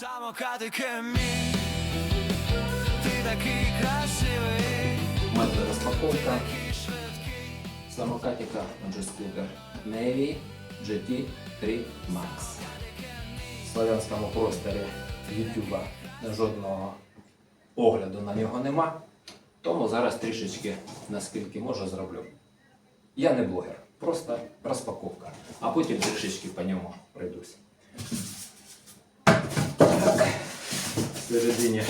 Самокатики мій, ти такий красивий, Мета розпаковка самокатика отже Navy GT3 Max. В славянському просторі YouTube жодного огляду на нього нема. Тому зараз трішечки, наскільки можу, зроблю. Я не блогер, просто розпаковка. А потім трішечки по ньому пройдусь. Так. Всередині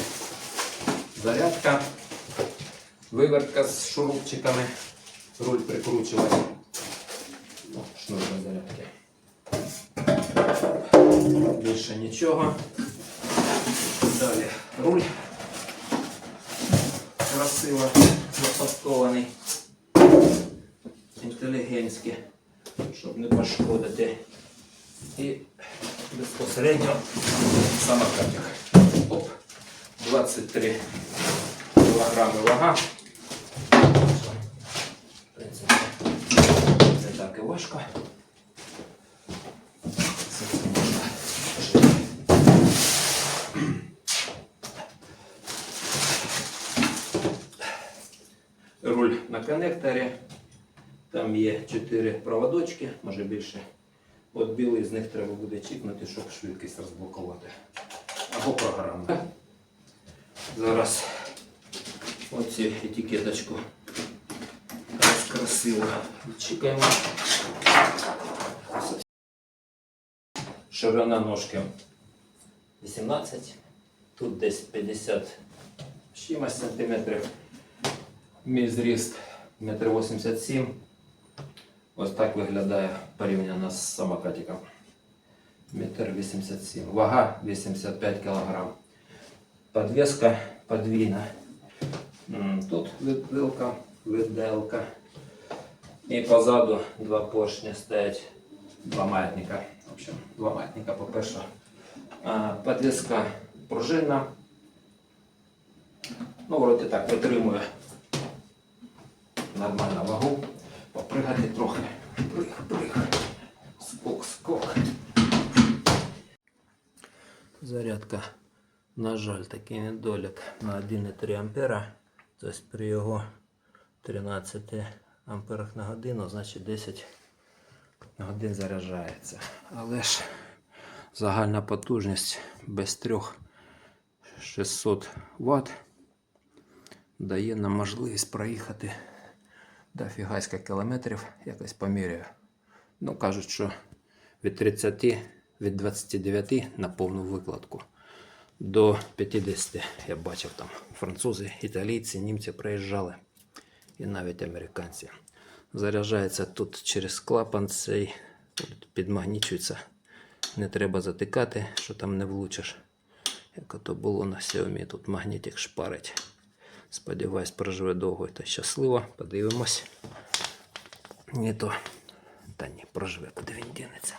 зарядка, вивертка з шурупчиками, руль прикручувати. Ну, шнур зарядки. Більше нічого. Далі руль красиво запаскований. Інтелігентський, щоб не пошкодити. І безпосередньо самокатик. Оп, 23 кілограми вага. В принципі, так і важко. Руль на коннекторі. Там є 4 проводочки, може більше. От білий з них треба буде чіпнути, щоб швидкість розблокувати. Або програму. Зараз оцю етикеточку красиво чекаємо. Ширина ножки 18, тут десь 50 чимось сантиметрів. Мій зріст 1,87 м. Ось так виглядає порівняно з самокатиком. 1,87 м. Вага 85 кг. Подвеска подвійна. Тут вилка, виделка. І позаду два поршні стоять, два маятника. В общем, два маятника, по-перше. Подвеска пружинна. Ну, вроді так, витримує нормально вагу. Попригати трохи. Приг, приг. Скок, скок. Зарядка, на жаль, такий недолік на 1,3 ампера. Тобто при його 13 амперах на годину, значить 10 годин заряджається. Але ж загальна потужність без 3600 Вт дає нам можливість проїхати до фігайська кілометрів, якось поміряю. Ну, кажуть, що від 30, від 29 на повну викладку до 50. Я бачив там французи, італійці, німці приїжджали і навіть американці. Заряджається тут через клапан цей, тут підмагнічується. Не треба затикати, що там не влучиш. Як ото було на Xiaomi, тут магнітик шпарить. Сподіваюсь, проживе довго та щасливо. Подивимось. Ні то. Та ні, проживе, куди він дінеться.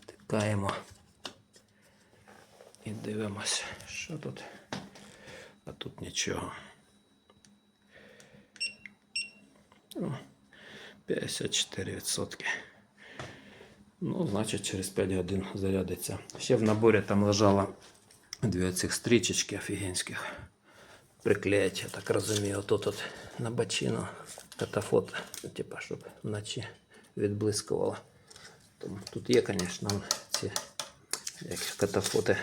Втикаємо. Дивимось, що тут. А тут нічого. О, 54%. Ну, значить, через 5 годин зарядиться. Ще в наборі там лежало дві цих стрічечки офігенських. Приклеять, я так розумію, отут от на бочину катафот, ну, типа, щоб вночі відблискувало. Тут є, звісно, ці як катафоти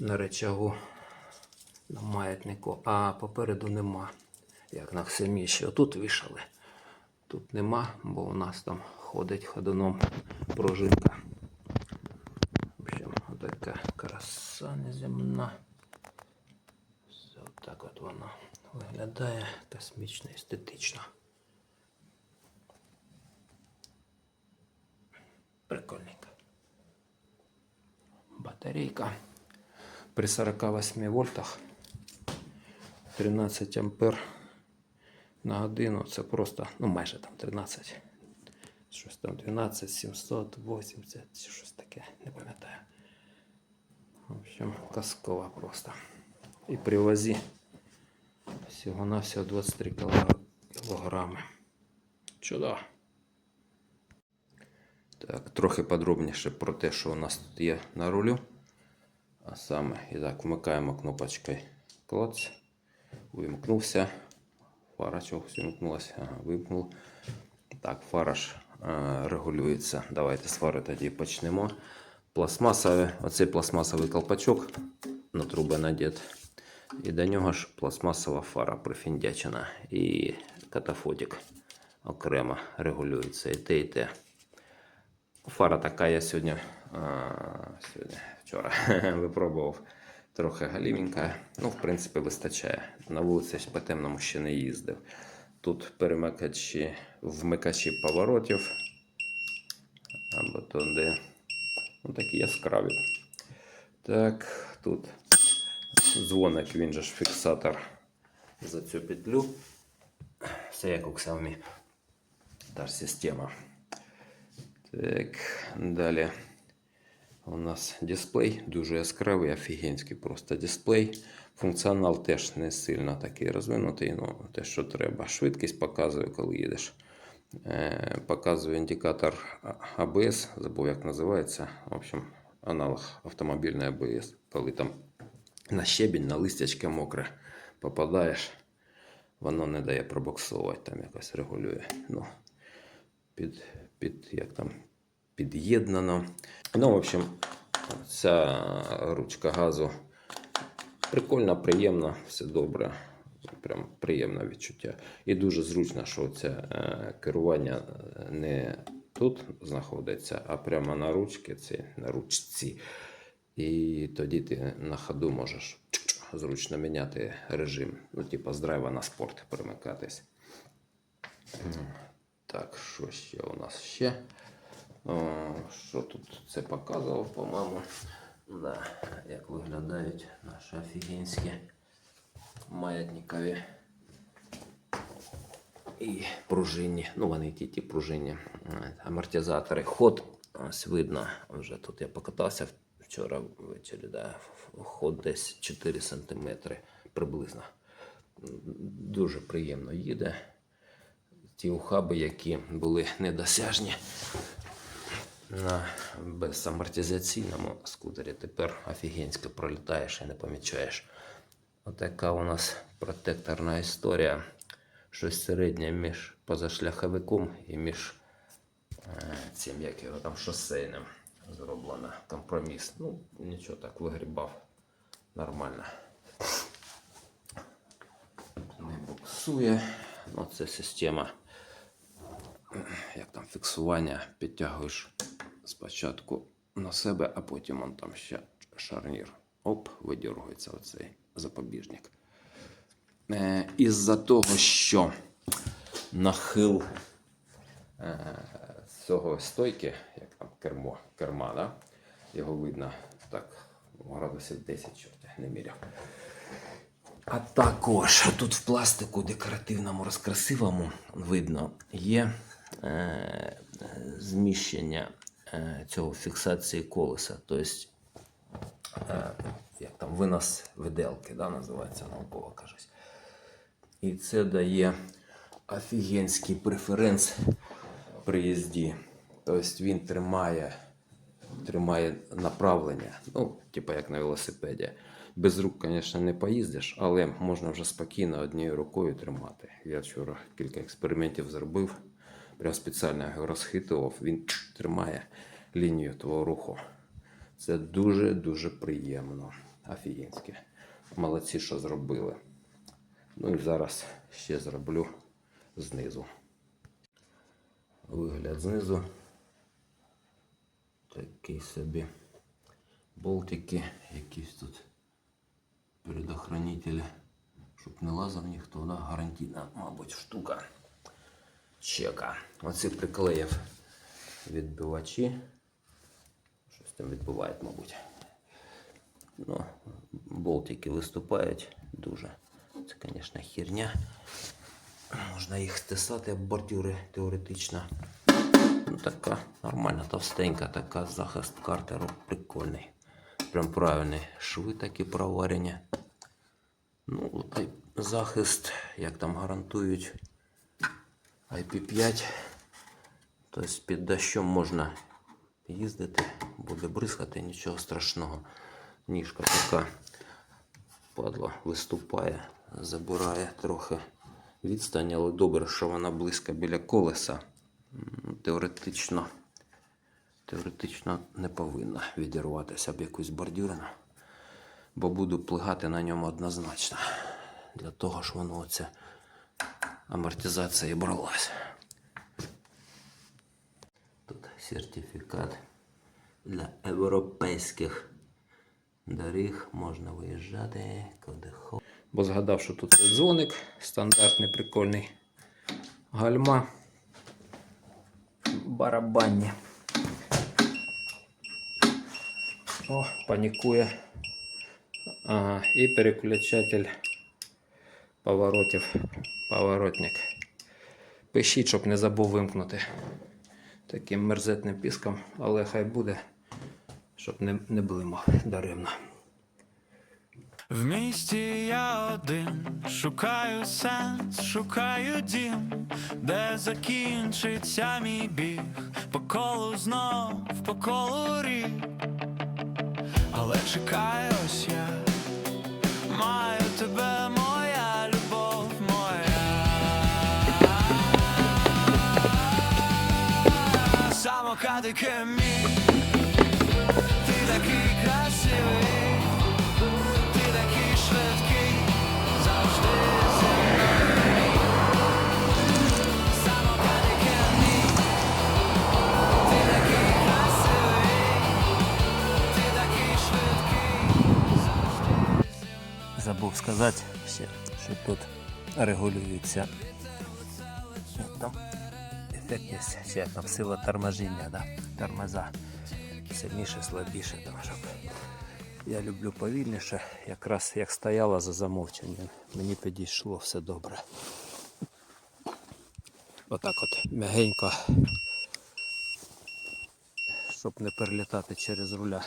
на речагу на маятнику, а попереду нема. Як на Ксемі ще отут вішали. Тут нема, бо у нас там ходить ходуном пружинка. В общем, отака краса неземна. Все так от воно виглядає космічно, естетично. Прикольненько. Батарейка при 48 вольтах 13 ампер на годину. Це просто, ну майже там 13. Щось там 12, 780, чи щось таке, не пам'ятаю. В общем, казкова просто. І при вазі всього-навсього 23 кілограми. Чудово. Так, трохи подробніше про те, що у нас тут є на рулю. А саме, і так, вмикаємо кнопочкою клац. Вимкнувся. Фара чогось вимкнулася. Ага, вимкнув. Так, фара ж е, регулюється. Давайте з фари тоді почнемо. Пластмасовий, оцей пластмасовий колпачок на труби надет. І до нього ж пластмасова фара прифіндячена. І катафотик окремо регулюється. І те, і те. Фара така я сьогодні, сьогодні вчора випробував трохи галівенька. Ну, в принципі, вистачає. На вулиці по темному ще не їздив. Тут перемикачі, вмикачі поворотів. Або туди. Ну, такі яскраві. Так, тут дзвоник, він же ж фіксатор за цю петлю. Все як у Xiaomi. Та ж система. Так, далі. У нас дисплей дуже яскравий, офігенський просто дисплей. Функціонал теж не сильно такий розвинутий, ну те, що треба. Швидкість показує, коли їдеш. Е, показує індикатор АБС, забув, як називається. В общем, аналог автомобільної АБС. Коли там на щебінь, на листячке мокре попадаєш, воно не дає пробуксовувати, там якось регулює. Ну, під, під, як там, під'єднано. Ну, в общем, ця ручка газу прикольна, приємна, все добре. Прям приємне відчуття. І дуже зручно, що це е, керування не тут знаходиться, а прямо на ручці, ці, на ручці. І тоді ти на ходу можеш зручно міняти режим. Ну, типу, з драйва на спорт перемикатись. Так, що ще у нас ще? Що тут це показував, по-моєму. Да, як виглядають наші офігенські маятникові і пружинні. Ну, вони ті, ті пружинні амортизатори. Ход ось видно. Вже тут я покатався вчора ввечері. Да, ход десь 4 см приблизно. Дуже приємно їде ті ухаби, які були недосяжні на безамортизаційному скутері. Тепер офігенсько пролітаєш і не помічаєш. Отака у нас протекторна історія. Щось середнє між позашляховиком і між е, цим, як його там шосейним зроблено. Компроміс. Ну, нічого так вигрібав. Нормально не буксує. Ну, це система, як там фіксування, підтягуєш спочатку на себе, а потім он там ще шарнір. Оп, видіргується оцей запобіжник. Е, із-за того, що нахил е, цього стойки, як там кермо, керма, да? його видно так, градусів 10 чорт, не міряв. А також тут в пластику декоративному розкрасивому видно є е, зміщення цього фіксації колеса. Тобто, е, як там винос виделки, да, називається науково кажуть. І це дає офігенський преференс при їзді. Тобто він тримає тримає направлення. Ну, типа як на велосипеді. Без рук, звісно, не поїздиш, але можна вже спокійно однією рукою тримати. Я вчора кілька експериментів зробив. Прям спеціально його розхитував. Він тримає лінію твого руху. Це дуже-дуже приємно. Офігенське. Молодці, що зробили. Ну і зараз ще зроблю знизу. Вигляд знизу. Такий собі болтики, якісь тут предохранителі, щоб не лазав ніхто, да? гарантійна, мабуть, штука. Чека. Оці приклеїв відбивачі. Щось там відбувають, мабуть. Ну, болтики виступають дуже. Це, звісно, херня. Можна їх стисати об бордюри теоретично. Ну, така нормальна, товстенька, така захист картеру прикольний. Прям правильний. Шви такі проварені. Ну, захист, як там гарантують IP5. Тобто під дощом можна їздити, буде бризкати, нічого страшного ніжка така падла виступає, забирає трохи відстань, але добре, що вона близько біля колеса. Теоретично, теоретично не повинна відірватися об якусь бордюрину, бо буду плигати на ньому однозначно. Для того ж воно оце амортизація і бралась. Тут сертифікат для європейських доріг можна виїжджати куди хочеш. Бо згадав, що тут дзвоник стандартний, прикольний. Гальма. Барабанні. О, панікує. Ага, і переключатель поворотів. Поворотник. Пишіть, щоб не забув вимкнути. Таким мерзетним піском, але хай буде, щоб не, не блимав даремно. В місті я один шукаю сенс, шукаю дім, де закінчиться мій біг, по колу знов, по колу рік. Але чекаю ось я, маю тебе, Самокатики мій, ти такий красивий. Ти такий швидкий, завжди зі мною. Самокатики ти такий красивий, ти такий швидкий, завжди. Забув сказати ще, що тут регулюється 150, там сила торможіння, да? тормоза. Сильніше, слабіше. Там, щоб... Я люблю повільніше, якраз як стояла за замовченням, мені підійшло все добре. Отак от м'ягенько, щоб не перелітати через руля.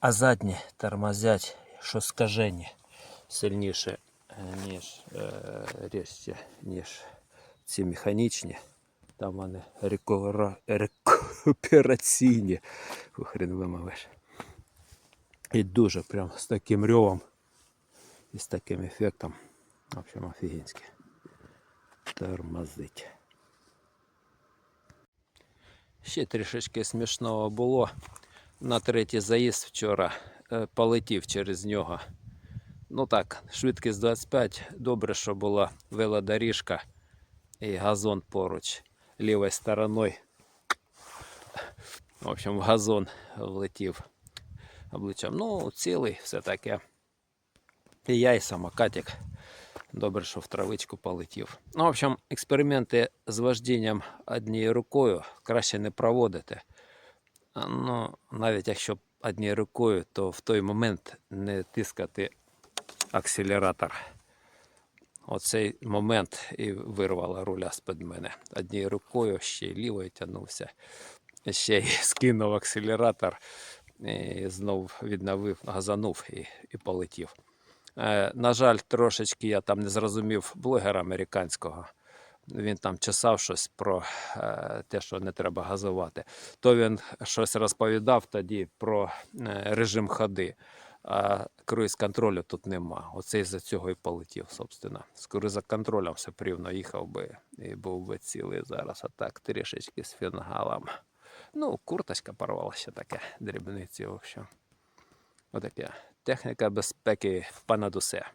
А задні тормозять, що скажені сильніше, е, ніж е, різче, ніж ці механічні. Там вони рекувера- рекупераційні. Хрен вимовиш. І дуже прям з таким рьовом і з таким ефектом. В общем, офігенське. Тормозить. Ще трішечки смішного було. На третій заїзд вчора е, полетів через нього. Ну так, швидкість 25. Добре, що була велодоріжка і газон поруч лівою стороною. В общем, в газон влетів обличчям. Ну, цілий все таке. І я, і самокатик. Добре, що в травичку полетів. Ну, в общем, експерименти з вождінням однією рукою краще не проводити. Ну, навіть якщо однією рукою, то в той момент не тискати акселератор. Оцей момент і вирвала руля з-під мене. Однією рукою ще й лівою тягнувся, ще й скинув акселератор, і знов відновив, газанув і, і полетів. Е, на жаль, трошечки я там не зрозумів блогера американського. Він там чесав щось про е, те, що не треба газувати. То він щось розповідав тоді про е, режим ходи. А круїз контролю тут нема. Оце із-за цього і полетів, собственно. З круїз контролем все рівно їхав би і був би цілий зараз. А так трішечки з фінгалом. Ну, курточка порвалася таке, дрібниці, в общем. Отаке. Техніка безпеки понад усе.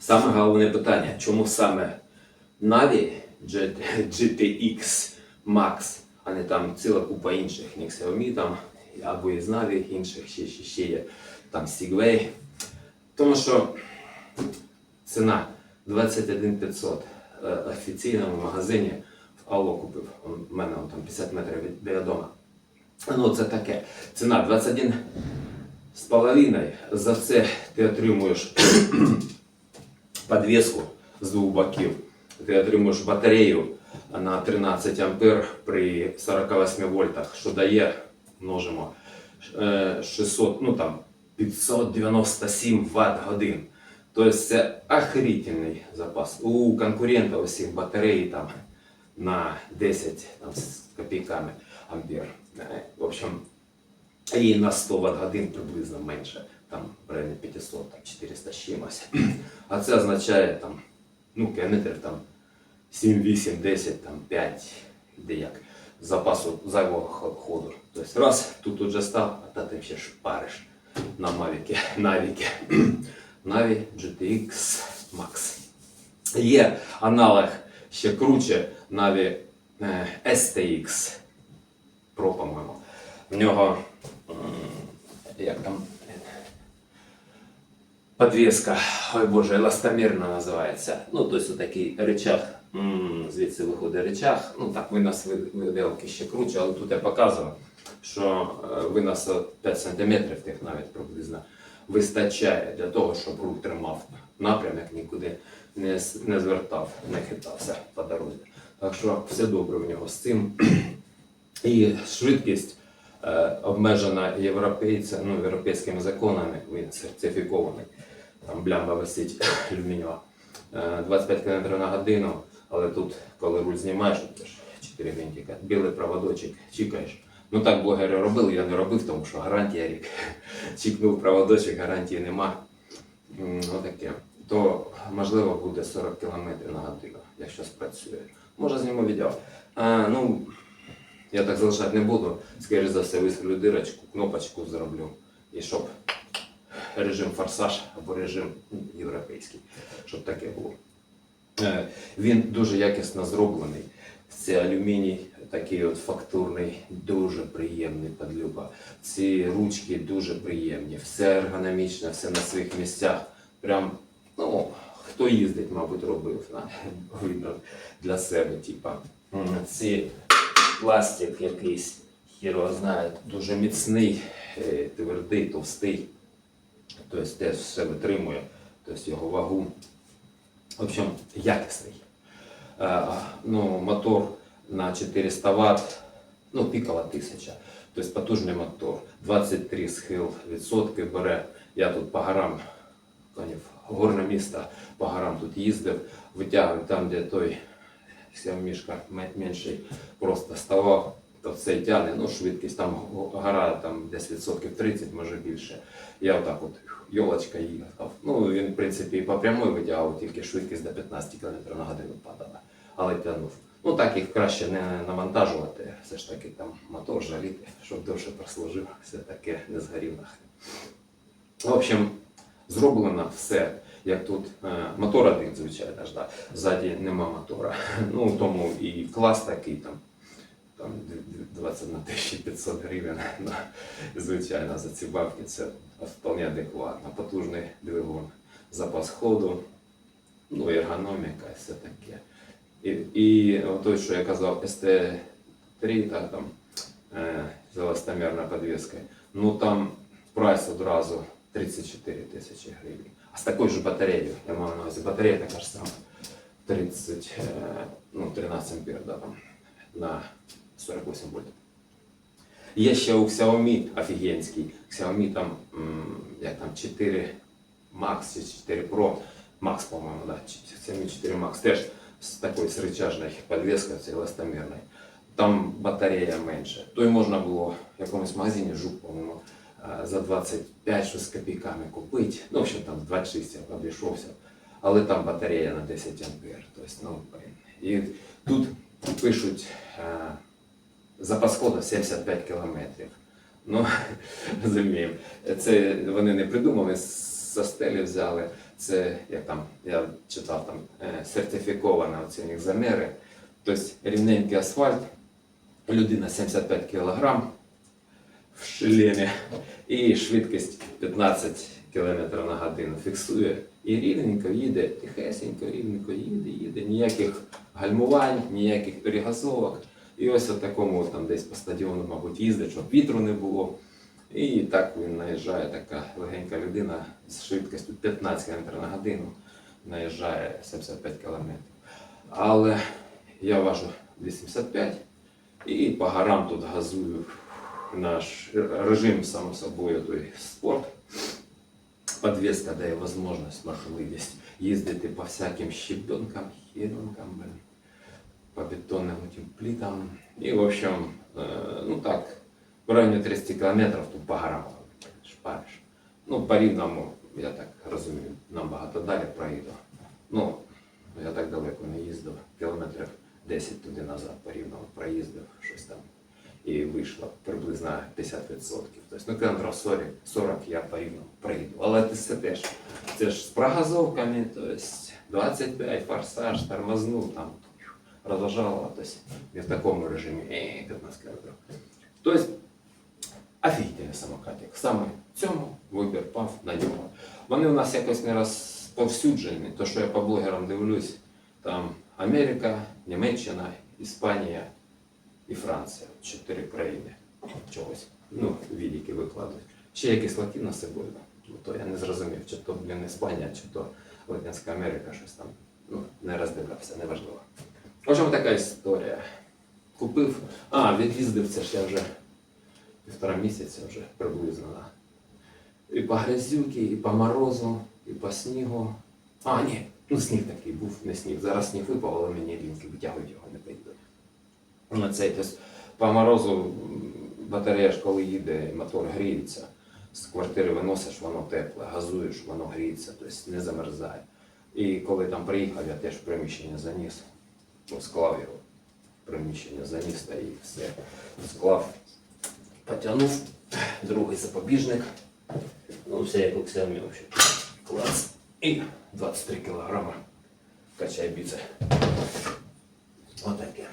Саме головне питання, чому саме Navi GTX Max, а не там ціла купа інших, Xiaomi там, або із Navi інших, ще, ще, ще є там Segway. Тому що ціна 21 500 е, офіційному магазині в Алло купив. В мене там 50 метрів від біля. Ну, це таке. Ціна 21 з половиною. За це ти отримуєш подвеску з двох боків. Ти отримуєш батарею на 13 ампер при 48 вольтах, що дає, множимо, е, 600, ну там 597 Вт годин. Тобто це охрительний запас. У конкурента усіх батареї там на 10 там, з копійками ампер. Е, В общем, І на 100 Вт годин приблизно менше, там в районі 500, там 400 з чимось. А це означає там, ну, кілометрів там 7, 8, 10, там 5, де як, запасу зайвого ходу. Тобто раз, тут уже став, а та ти ще париш на Mavic, Навіки. Navi GTX Max. Є аналог ще круче Navi е, STX Pro, по-моєму. В нього як там подвеска, ой боже, еластомірна називається. Ну, тобто такий речах, м, звідси виходить речах. Ну так, винос ви- виделки ще круче, але тут я показував, що е, винос 5 см тих навіть приблизно вистачає для того, щоб рух тримав напрямок, нікуди не, не звертав, не хитався по дорозі. Так що все добре в нього з цим. І швидкість е, обмежена європейця, ну, європейськими законами, він сертифікований. Там блямба висить алюмінієва. Е, 25 км на годину, але тут, коли руль знімаєш, це ж 4 гвинтика, білий проводочок, чікаєш. Ну так блогери робили, я не робив, тому що гарантія рік. Чікнув проводочок, гарантії нема. Отаке. То можливо буде 40 км на годину, якщо спрацює. Може зніму відео. А, ну, я так залишати не буду. Скоріше за все, вистрілю дирочку, кнопочку зроблю. І щоб режим форсаж або режим європейський, щоб таке було. Е, Він дуже якісно зроблений. Це алюміній, такий от фактурний, дуже приємний подлюба. Ці ручки дуже приємні, все ергономічно, все на своїх місцях. Прям, ну, хто їздить, мабуть, робив, на, видно для себе, типа. Ці пластик якийсь, хір його знає, дуже міцний, е, твердий, товстий. Тобто теж все витримує, тобто його вагу. В общем, якісний. Е, ну, мотор на 400 Вт, ну, пікова 1000. Тобто потужний мотор. 23 схил відсотки бере. Я тут по горам, конів, горне місто, по горам тут їздив, витягую там, де той Xiaomi менший просто ставав, то це тягне, ну, швидкість, там гора там десь відсотків 30, може більше. Я отак от йолочка їхав. Ну, він, в принципі, і по прямой витягував, тільки швидкість до 15 км на годину падала. Але тягнув. Ну так їх краще не навантажувати, все ж таки там мотор жаліти, щоб довше прослужив, все таке не згорів нахрен. В общем, зроблено все. Як тут е, мотор один, звичайно ж, да. ззаді нема мотора. Ну тому і клас такий там 21 500 гривень. Ну, звичайно, за ці бабки це вполне адекватно. Потужний двигун, запас ходу, ну, ергономіка і все таке. І, і той, що я казав, ST3, та, там, е, з еластомерною підвіскою, ну там прайс одразу 34 тисячі гривень. А з такою ж батареєю, я маю на увазі, батарея така ж сама, 30, е, ну, 13 ампер, да, там, на 48 вольт. Є ще у Xiaomi офігенський. Xiaomi там, як там 4 Max чи 4 Pro. Max, по-моєму, да. Xiaomi 4 Max. Теж з такою сричажною підвіскою, це еластомірною. Там батарея менше. То й можна було в якомусь магазині жук, по-моєму, е, за 25 щось з копійками купити. Ну, в общем, там 26 я обійшовся. Але там батарея на 10 ампер. Тобто, ну. І тут пишуть. Запас ходу 75 кілометрів. Ну, розуміємо. Це вони не придумали, з стелі взяли. Це, як там, я читав там, е, сертифіковано оці заміри. Тобто рівненький асфальт, людина 75 кг в шлемі і швидкість 15 км на годину фіксує. І рівненько їде, тихесенько, рівненько їде, їде, ніяких гальмувань, ніяких перегазовок. І ось в такому там десь по стадіону, мабуть, їздить, щоб вітру не було. І так він наїжджає, така легенька людина з швидкістю 15 км на годину, наїжджає 75 км. Але я важу 85 і по горам тут газую наш режим, само собою, той спорт. Подвеска дає можливість, можливість їздити по всяким щебенкам, хіренкам, блин по бетонным этим плитам. И, в общем, э, ну так, в районі 30 кілометрів тут по горам шпариш. Ну, по рівному, я так розумію, набагато далі проїду. Ну, я так далеко не їздив, кілометрів 10 туди назад по рівному проїздив, щось там. І вийшло приблизно 50%. Тобто, ну, кілометрів 40, 40 я по рівному проїду. Але ти це теж, це ж з прогазовками, тобто 25, форсаж, тормознув, там, розважало, тобто не в такому режимі, е, 15 кілометрів. Тобто, офігітельний самокатик. Саме в цьому вибір пав на нього. Вони у нас якось не розповсюджені, то що я по блогерам дивлюсь, там Америка, Німеччина, Іспанія і Франція. Чотири країни чогось. Ну, відіки викладуть. Ще якісь латино собою. Ну, то я не зрозумів, чи то, блін, Іспанія, чи то Латинська Америка, щось там. Ну, не роздивлявся, неважливо. В общем, така історія. Купив. А, від'їздив це ж я вже півтора місяця вже приблизно. Да. І по грязюки, і по морозу, і по снігу. А, ні, ну сніг такий був, не сніг. Зараз сніг випав, але мені лінки витягують його не поїду. На цей, тобто, по морозу батарея ж коли їде, мотор гріється. З квартири виносиш, воно тепле, газуєш, воно гріється, тобто не замерзає. І коли там приїхав, я теж приміщення заніс, ну, склав його приміщення заніс та і все склав, потягнув, другий запобіжник. Ну, все як Xiaomi вообще. Клас. І 23 кілограма. Качай біце. Отаке.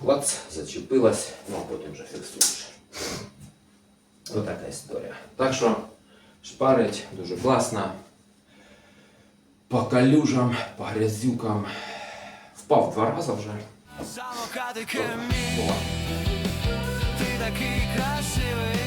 Клац, зачепилась, ну а потім вже фіксуєш. Отака історія. Так що шпарить дуже класно. По калюжам, по грязюкам. Впав два рази вже. Самокатики мій, ти такий красивий.